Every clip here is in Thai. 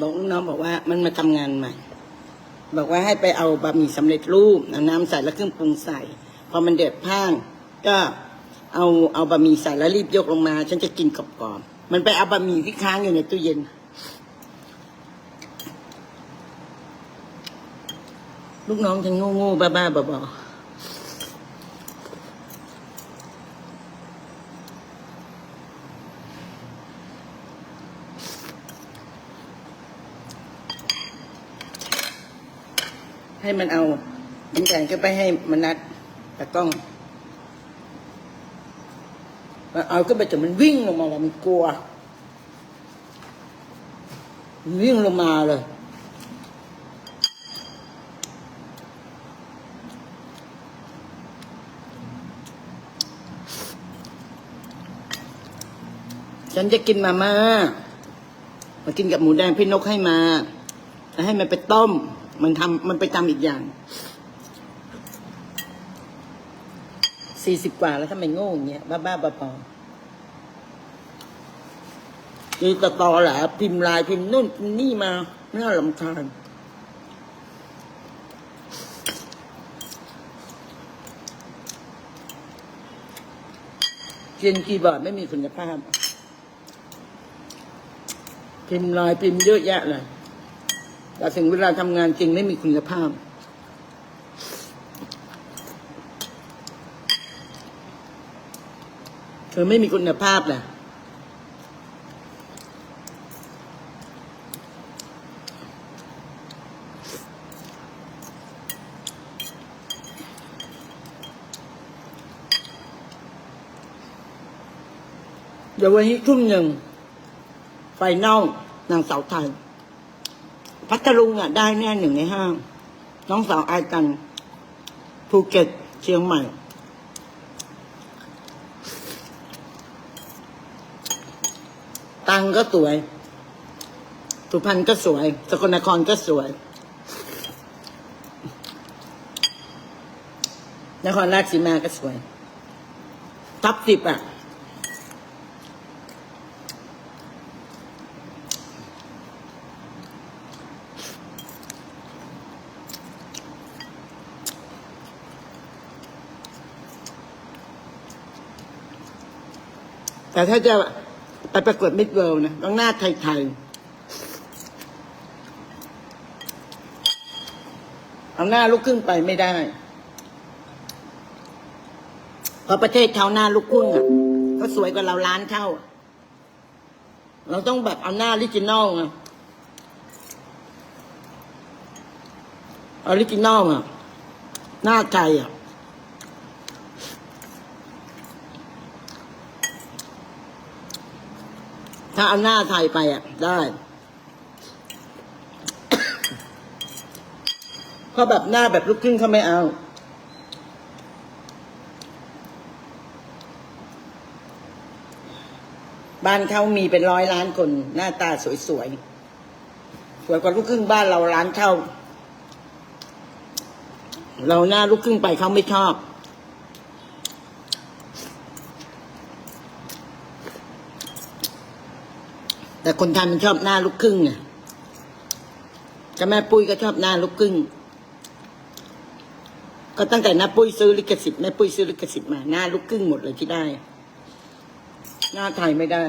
บอกลูกน้องบอกว่ามันมาทำงานใหม่ บอกว่าให้ไปเอาบะหมี่สำเร็จรูปเอาน้ำใส่แล้วเครื่องปรุงใส่ พอมันเดือดพ่านก็เอาเอาบะหมี่ใส่แล้วรีบยกลงมา ฉันจะกินกรอบๆมันไปเอาบะหมี่ที่ค้างอยู่ในตู้เย็นลูกน้องฉันโง่ๆบ้าๆบอๆ ให้มันเอาน้ำแข็งก็ไปให้มันนัดแต่กล้องมันเอาก็ไปจนมันวิ่งลงมาแล้วมันกลัว มันวิ่งลงมาเลย ฉันจะกินมาม่ามากินกับหมูแดงพี่นกให้มาแล้วให้มันไปต้ม มันทำมันไปทำอีกอย่างสี่สิบกว่าแล้วทำไมโง่อย่างเงี้ยบ้าบ้าบอปอคือตะตอแหละพิมพ์ลายพิมพ์นู่นพิมพ์นี่มาน่าลำคาญเขียนคีย์บอร์ดไม่มีคุณภาพ พิมพ์ลายพิมพ์เยอะแยะเลย แต่ถึงเวลาทำงานจริงไม่มีคุณภาพ เธอไม่มีคุณภาพแหละเดี๋ยววันนี้ทุ่มหนึ่งไฟนอลนางสาวไทย พัทลุงอะได้แน่หนึ่งในห้าน้องสาวไอายกันภูเก็ตเชียงใหม่ ตังก็สวย สุพรรณก็สวย สกลนครก็สวย นครราชสีมาก็สวย ทับสิบอะ แต่ถ้าจะไปประกวดมิดเวิลด์นะต้องหน้าไทยๆเอาหน้าลูกครึ่งไปไม่ได้เพราะประเทศเขาหน้าลูกครึ่งอะก็สวยกว่าเราล้านเท่า เราต้องแบบเอาหน้าออริจินอลอะออริจินอลอะ หน้าไทยอะ ถ้าเอาหน้าไทยไปอะ ได้เพราะแบบหน้าแบบลูกครึ่งเขาไม่เอาบ้านเขามีเป็นร้อยล้านคน หน้าตาสวยๆ สวยกว่าลูกครึ่งบ้านเราล้านเท่า เราหน้าลูกครึ่งไปเขาไม่ชอบ แต่คนไทยมันชอบหน้าลูกครึ่งไงแต่แม่ปุ้ยก็ชอบหน้าลูกครึ่ง ก็ตั้งแต่น้าปุ้ยซื้อลิขสิทธิ์แม่ปุ้ยซื้อลิขสิทธิ์มาหน้าลูกครึ่งหมดเลยที่ได้ หน้าไทยไม่ได้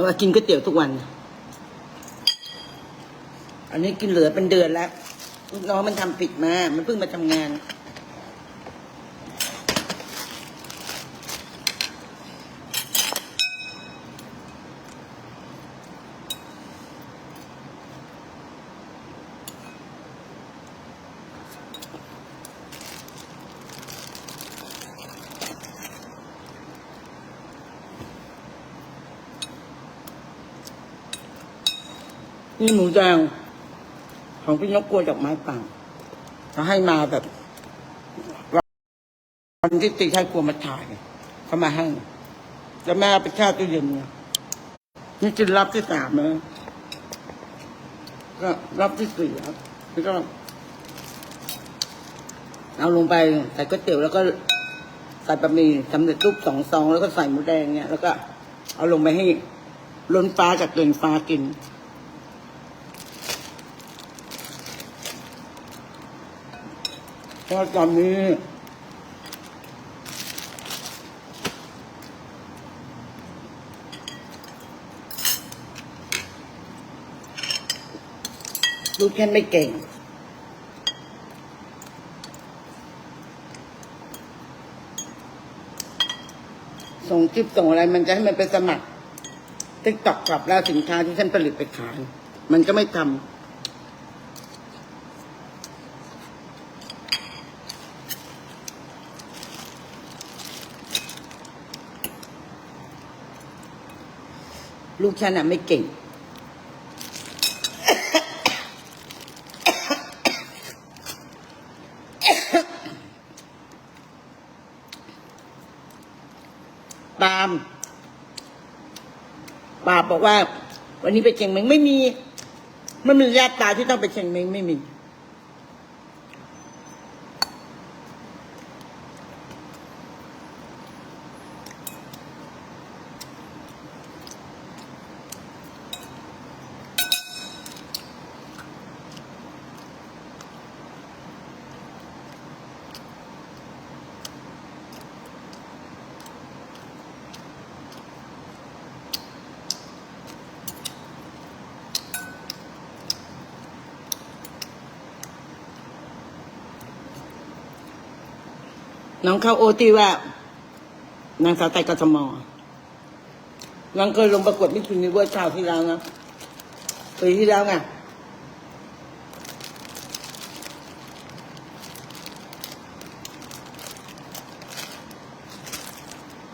เราว่ากินก๋วยเตี๋ยวทุกวัน อันนี้กินเหลือเป็นเดือนแล้วลูกน้องมันทำปิดมา มันเพิ่งมาทำงาน นี่หมูแดงของพี่นกกลัวดอกไม้ป่าเขาให้มาแบบวันที่ตีให้กลัวมาถ่ายเขามาให้แล้วแม่เอาไปแช่ตู้เย็นเนี่ยนี่กินรอบที่สามแล้วก็รอบที่สี่ครับแล้วก็ เอาลงไปใส่ก๋วยเตี๋ยวแล้วก็ใส่บะหมี่สำเร็จรูปสองซองแล้วก็ใส่หมูแดงเนี่ย แล้วก็เอาลงไปให้ล้นฟ้าจากเกินฟ้ากิน เพราะตอนนี้ลูกแค่ไม่เก่ง ส่งคลิปส่งอะไร มันจะให้มันไปสมัครติ๊กตอกกลับแล้วสินค้าที่ฉันผลิตไปขาย มันก็ไม่ทำ ลูกฉันอะไม่เก่ง ปาล์มปาบบอกว่า วันนี้ไปเชียงเมงไม่มีไม่มีญาติตายที่ต้องไปเชียงเมงไม่มี น้องเข้าโอตีว่านางสาวไตกทมนางเคยลงประกวดมิสยูนิเวิร์สชาวที่แล้วนะปีที่แล้วไง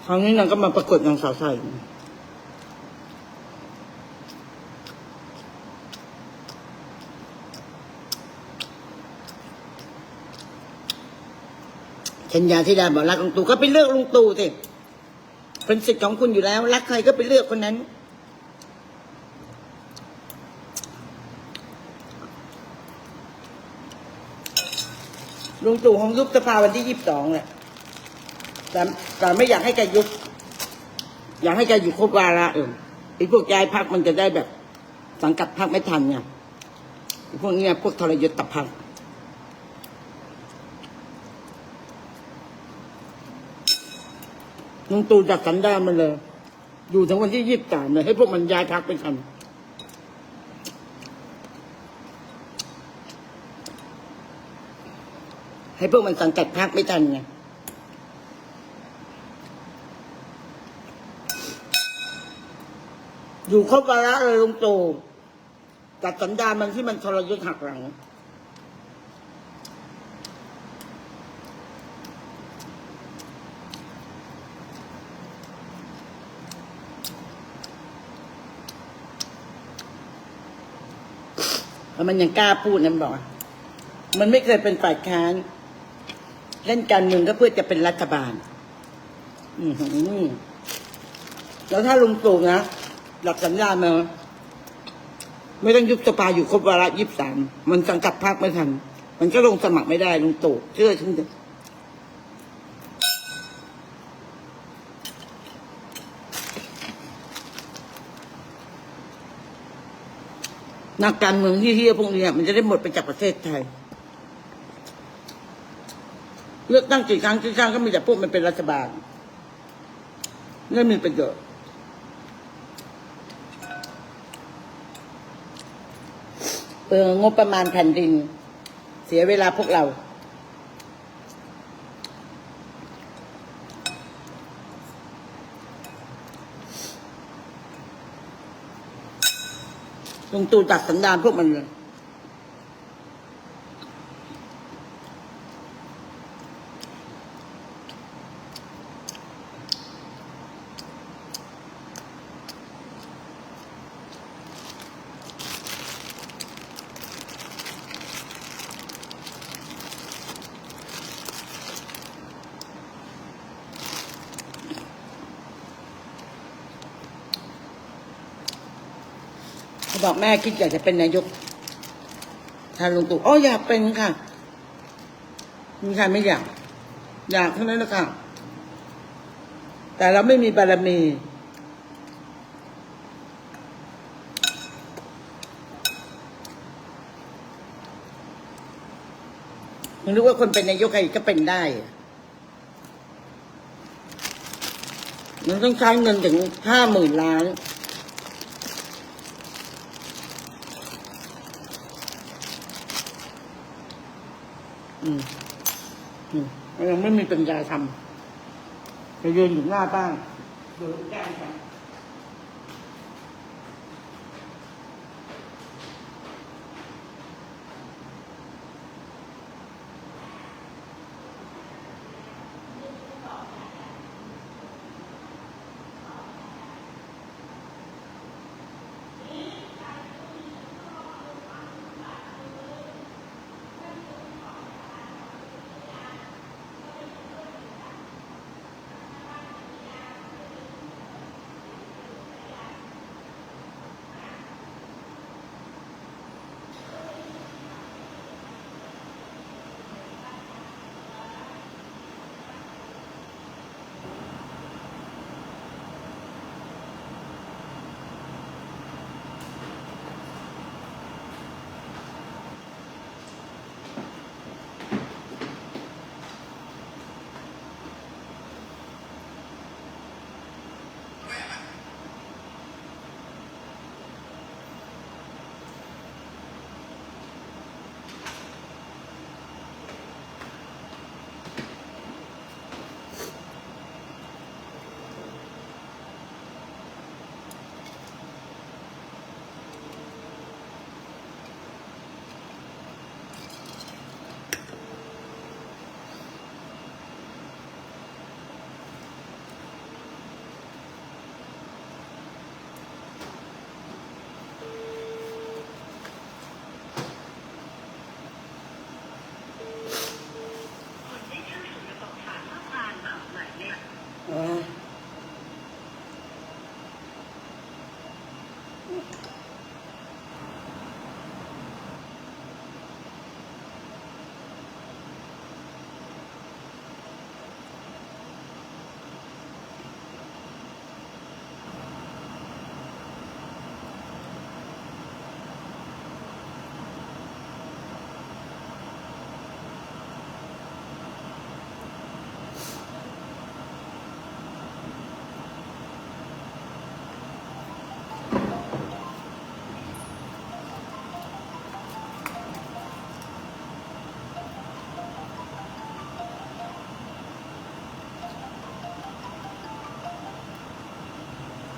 คราวนี้นางก็มาประกวดนางสาวไทย ชัญญาธิดาบอกรักลุงตู่ก็ไปเลือกลุงตู่สิเป็นสิทธิ์ของคุณอยู่แล้ว รักใครก็ไปเลือกคนนั้น ลุงตู่คงยุบสภาวันที่ยี่สิบสองแหละแต่แต่ไม่อยากให้แกยุบ อยากให้แกอยู่ครบวาระเออไอ้พวกย้ายพักมันจะได้แบบ สังกัดพักไม่ทันไงพวกเนี้ยพวกทรยศต่อพัก ลุงตู่ดักสันดานมันเลย อยู่ถึงวันที่ยี่สิบสามเลย ให้พวกมันย้ายพักไปทันให้พวกมันสังกัดพักไม่ทันไงอยู่ครบวาระเลยลุงตู่จัดสันดานมันที่มันทรยศหักหลัง มันยังกล้าพูดนะมันบอก มันไม่เคยเป็นฝ่ายค้าน เล่นการเมืองก็เพื่อจะเป็นรัฐบาล อืแล้วถ้าลุงตู่นะหลักสัญญามาไม่ต้องยุบสภาอยู่ครบวาระยี่สามมันสังกัดพรรคไม่ทัน มันก็ลงสมัครไม่ได้ลุงตู่เชื่อฉันเถอะ นักการเมืองที่เฮียพวกเนี้ยมันจะได้หมดไปจากประเทศไทย เลือกตั้งกี่ครั้งกี่ครั้งก็มีแต่พวกมันเป็นรัฐบาลไม่มีประโยชน์เปลืองงบประมาณแผ่นดิน เสียเวลาพวกเรา ลุงตู่ตัดสันดานพวกมันเลย บอกแม่คิดอยากจะเป็นนายกทานลุงตู่อ๋ออยากเป็นค่ะ มีใครไม่อยาก อยากเท่านั้นแหละค่ะ แต่เราไม่มีบารมีมันรู้ว่าคนเป็นนายกใครก็เป็นได้มันต้องใช้เงินถึงห้าหมื่นล้าน มันยังไม่มีปัญญาทำจะยืนอยู่หน้าบ้านเดินแกล้งกัน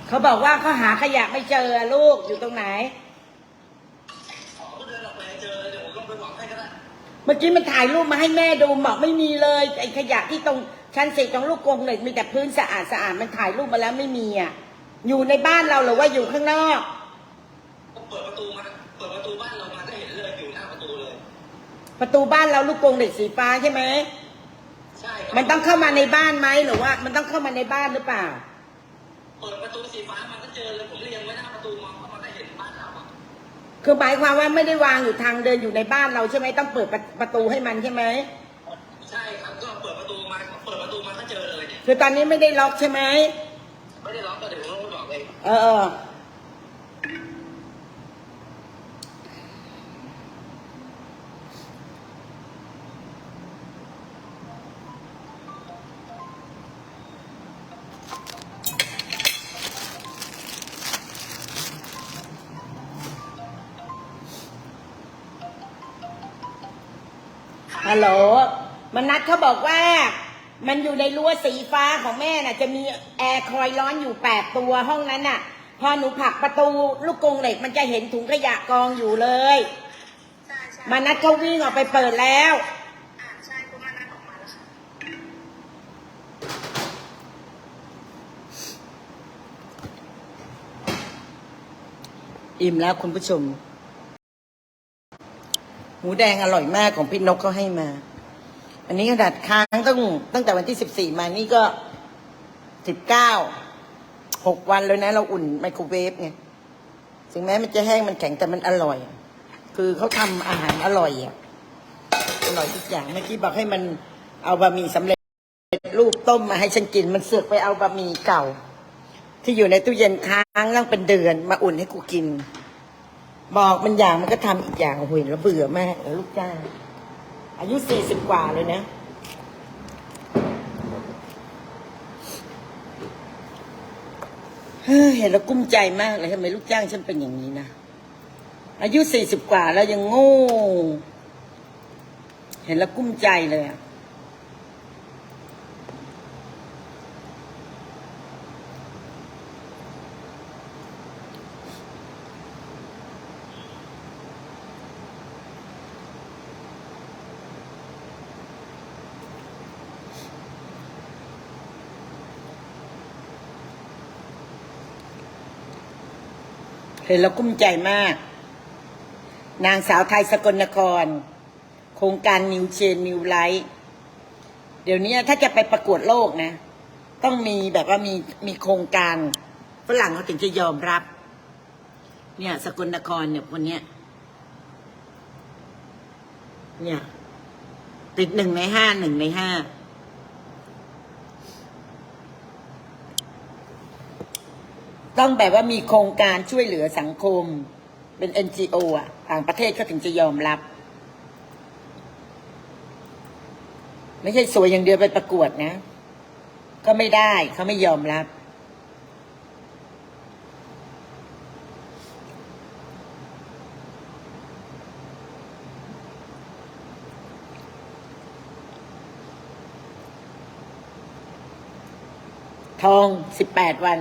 เขาบอกว่าเขาหาขยะไม่เจอลูกอยู่ตรงไหนก็เดินออกไปเจอเลยเดี๋ยวผมลงไปบอกให้ก็ได้เมื่อกี้มันถ่ายรูปมาให้แม่ดูบอกไม่มีเลยไอ้ขยะที่ตรงชั้นสี่ตรงลูกกรงเหล็กมีแต่พื้นสะอาดสะอาดมันถ่ายรูปมาแล้วไม่มีอะอยู่ในบ้านเราหรือว่าอยู่ข้างนอกผมเปิดประตูมาเปิดประตูบ้านเรามาก็เห็นเลยอยู่หน้าประตูเลย ประตูบ้านเราลูกกรงเหล็กสีฟ้าใช่ไหมใช่ครับมันต้องเข้ามาในบ้านไหมหรือว่า มันต้องเข้ามาในบ้านหรือเปล่า เปิดประตูสีฟ้ามันก็เจอเลยผมเรียงไว้หน้าประตูมองเข้ามาก็เห็นบ้านเราอะคือหมายความว่าไม่ได้วางอยู่ทางเดินอยู่ในบ้านเราใช่ไหมต้องเปิดประประตูให้มันใช่ไหมใช่ครับก็เปิดประตูมาเปิดประตูมาก็เจอเลยเนี่ยคือตอนนี้ไม่ได้ล็อกใช่ไหมไม่ได้ล็อกก็เดี๋ยวผมลงไปบอกเอง เออเออ ฮัลโหลมันนัดเขาบอกว่า มันอยู่ในรั้วสีฟ้าของแม่น่ะ จะมีแอร์คอยร้อนอยู่แปดตัวห้องนั้นน่ะ พอหนูผลักประตูลูกกรงเหล็กมันจะเห็นถุงขยะกองอยู่เลยใช่ใช่มันนัดเขาวิ่งออกไปเปิดแล้วอ่าใช่คุณมานัดออกมาแล้วค่ะอิ่มแล้วคุณผู้ชม หมูแดงอร่อยมากของพี่นกเขาให้มา อันนี้ขนาดค้างตั้งตั้งแต่วันที่สิบสี่มานี่ก็สิบเก้าหกวันเลยนะ เราอุ่นไมโครเวฟไงถึงแม้มันจะแห้งมันแข็งแต่มันอร่อย คือเขาทำอาหารอร่อยอะอร่อยทุกอย่างเมื่อกี้บอกให้มันเอาบะหมี่สำเร็จรูปต้มมาให้ฉันกิน มันเสือกไปเอาบะหมี่เก่า ที่อยู่ในตู้เย็นค้างตั้งเป็นเดือนมาอุ่นให้กูกิน บอกมันอย่างมันก็ทำอีกอย่างโอ้โหแล้วเบื่อมากเลยลูกจ้างอายุสี่สิบกว่าเลยนะเฮ้ยเห็นแล้วกุ้มใจมากเลยทำไมลูกจ้างฉันเป็นอย่างนี้นะ อายุสี่สิบกว่าแล้วยังโง่ เห็นแล้วกุ้มใจเลยอะ เห็นแล้วกุ้มใจมาก นางสาวไทยสกลนคร โครงการนิวเชนนิวไลท์เดี๋ยวนี้ถ้าจะไปประกวดโลกนะ ต้องมีแบบว่ามีมีโครงการฝรั่งเขาถึงจะยอมรับ เนี่ย สกลนครเนี่ยคนเนี้ย เนี่ย ติดหนึ่งในห้าหนึ่งในห้า ต้องแบบว่ามีโครงการช่วยเหลือสังคม เป็น NGO อะ ต่างประเทศก็ถึงจะยอมรับ ไม่ใช่สวยอย่างเดียวไปประกวดนะ ก็ไม่ได้เขาไม่ยอมรับ ทองสิบแปดวัน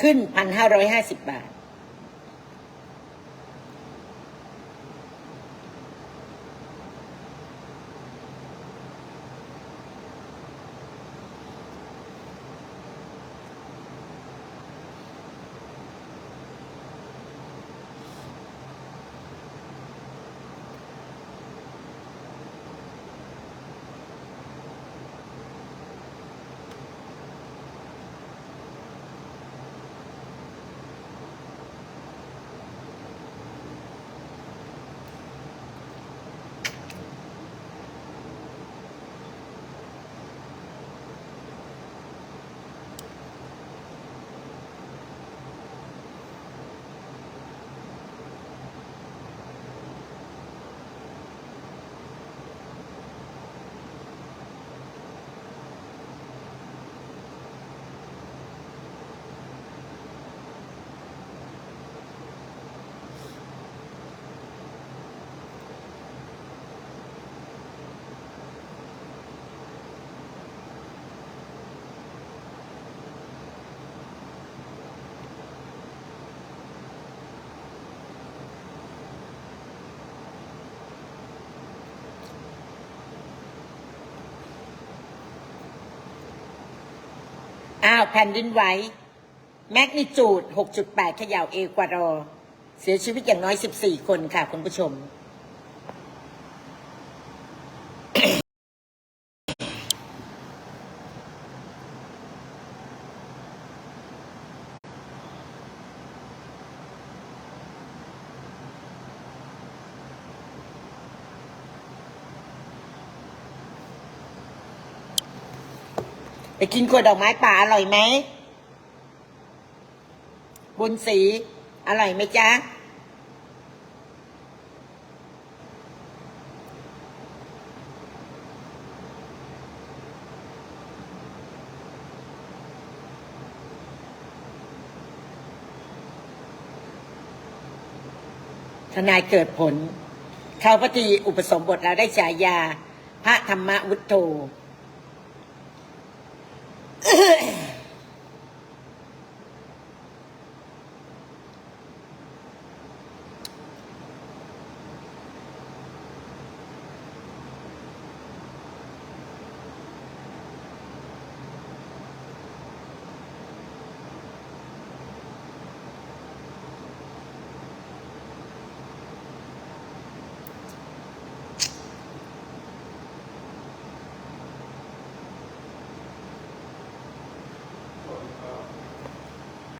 ขึ้น 1,550 บาท อ้าวแผ่นดินไหวแมกนิจูด 6.8เขย่าเอกวาดอร์เสียชีวิตอย่างน้อย 14 คนค่ะคุณผู้ชม ไปกินกล้วยดอกไม้ป่าอร่อยไหม บุญสี อร่อยไหมจ๊ะ ทนายเกิดผล เข้าพิธีอุปสมบทแล้วได้ฉายา พระธรรมวุฒโธ Ugh.